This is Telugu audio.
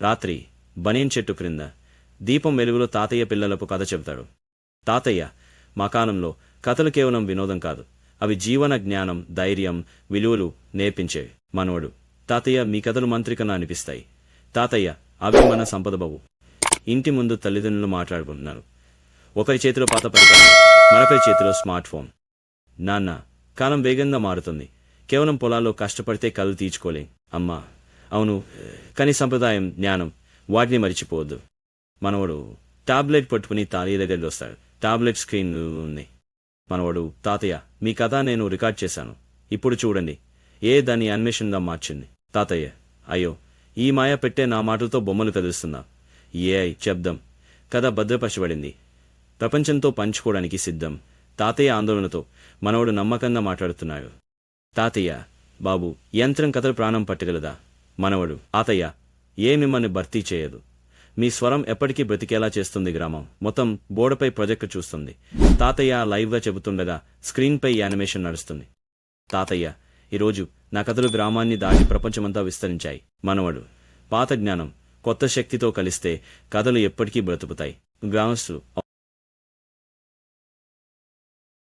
రాత్రి బనీన్ చెట్టు క్రింద దీపం వెలుగులో తాతయ్య పిల్లలకు కథ చెబుతాడు. తాతయ్య మా కాలంలో కథలు కేవలం వినోదం కాదు అవి జీవన జ్ఞానం ధైర్యం విలువలు నేర్పించేవి మనవడు తాతయ్య మీ కథలు మంత్రికన్నా అనిపిస్తాయి. తాతయ్య అవి మన సంపద బాబు. ఇంటి ముందు తల్లిదండ్రులు మాట్లాడుకుంటున్నారు. ఒకరి చేతిలో పాత పరికరం మరొకరి చేతిలో స్మార్ట్ ఫోన్. నాన్న కాలం వేగంగా మారుతుంది. కేవలం పొలాల్లో కష్టపడితే కళ్ళు తీర్చుకోలేం. అమ్మా అవును కానీ సంప్రదాయం జ్ఞానం. వాటిని మరిచిపోవద్దు. మనవడు టాబ్లెట్ పట్టుకుని తాతయ్య దగ్గరికి వస్తాడు. టాబ్లెట్ స్క్రీన్ ఉంది మనవడు తాతయ్య మీ కథ నేను రికార్డ్ చేశాను. ఇప్పుడు చూడండి. ఏ దాన్ని అన్వేషణగా మార్చింది? తాతయ్య అయ్యో ఈ మాయ పెట్టే నా మాటలతో బొమ్మలు కదులుస్తున్నా. ఏ శబ్దం కథ భద్రపరచబడింది. ప్రపంచంతో పంచుకోవడానికి సిద్ధం. తాతయ్య ఆందోళనతో మనవడు నమ్మకంగా మాట్లాడుతున్నాడు. తాతయ్య బాబు యంత్రం కథలు ప్రాణం పట్టగలదా? మనవడు ఆతయ్య ఏ మిమ్మల్ని భర్తీ చేయదు. మీ స్వరం ఎప్పటికీ బ్రతికేలా చేస్తుంది గ్రామం. మొత్తం బోర్డుపై ప్రొజెక్ట్ చూస్తుంది. తాతయ్య లైవ్గా చెబుతుండగా స్క్రీన్పై యానిమేషన్ నడుస్తుంది. తాతయ్య ఈరోజు నా కథలు గ్రామాన్ని దాటి ప్రపంచమంతా విస్తరించాయి. మనవడు పాత జ్ఞానం కొత్త శక్తితో కలిస్తే కథలు ఎప్పటికీ బ్రతుకుతాయి. గ్రామస్తులు